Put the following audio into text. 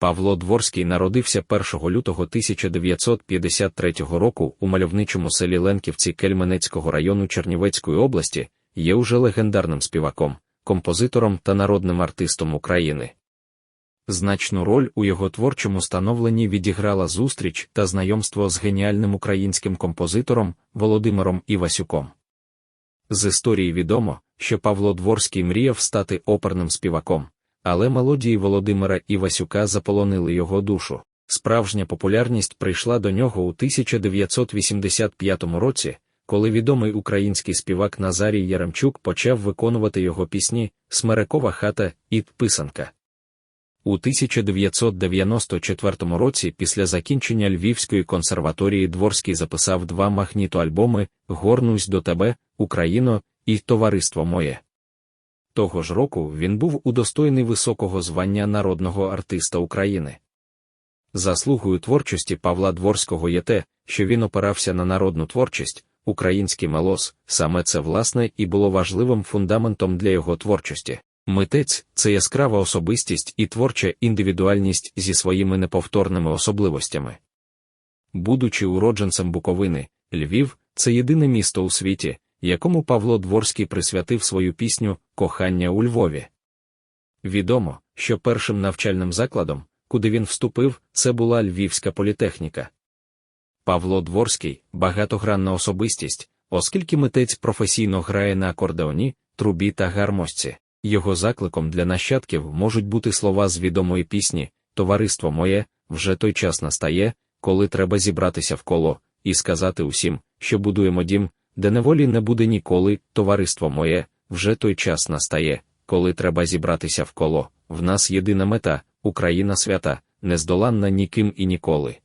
Павло Дворський народився 1 лютого 1953 року у мальовничому селі Ленківці Кельменецького району Чернівецької області, є уже легендарним співаком, композитором та народним артистом України. Значну роль у його творчому становленні відіграла зустріч та знайомство з геніальним українським композитором Володимиром Івасюком. З історії відомо, що Павло Дворський мріяв стати оперним співаком, але мелодії Володимира Івасюка заполонили його душу. Справжня популярність прийшла до нього у 1985 році, коли відомий український співак Назарій Яремчук почав виконувати його пісні Смерекова хата і Писанка. У 1994 році, після закінчення Львівської консерваторії Дворський записав два магнітоальбоми Горнусь до тебе, Україно і Товариство моє. Того ж року він був удостоєний високого звання народного артиста України. Заслугою творчості Павла Дворського є те, що він опирався на народну творчість, український мелос, саме це власне і було важливим фундаментом для його творчості. Митець це яскрава особистість і творча індивідуальність зі своїми неповторними особливостями. Будучи уродженцем Буковини, Львів це єдине місто у світі, якому Павло Дворський присвятив свою пісню Кохання у Львові. Відомо, що першим навчальним закладом, куди він вступив, це була Львівська політехніка. Павло Дворський багатогранна особистість, оскільки митець професійно грає на акордеоні, трубі та гармошці. Його закликом для нащадків можуть бути слова з відомої пісні Товариство моє, вже той час настає, коли треба зібратися в коло, і сказати усім, що будуємо дім, де неволі не буде ніколи, товариство моє, вже той час настає, коли треба зібратися в коло. В нас єдина мета, Україна свята, нездоланна ніким і ніколи.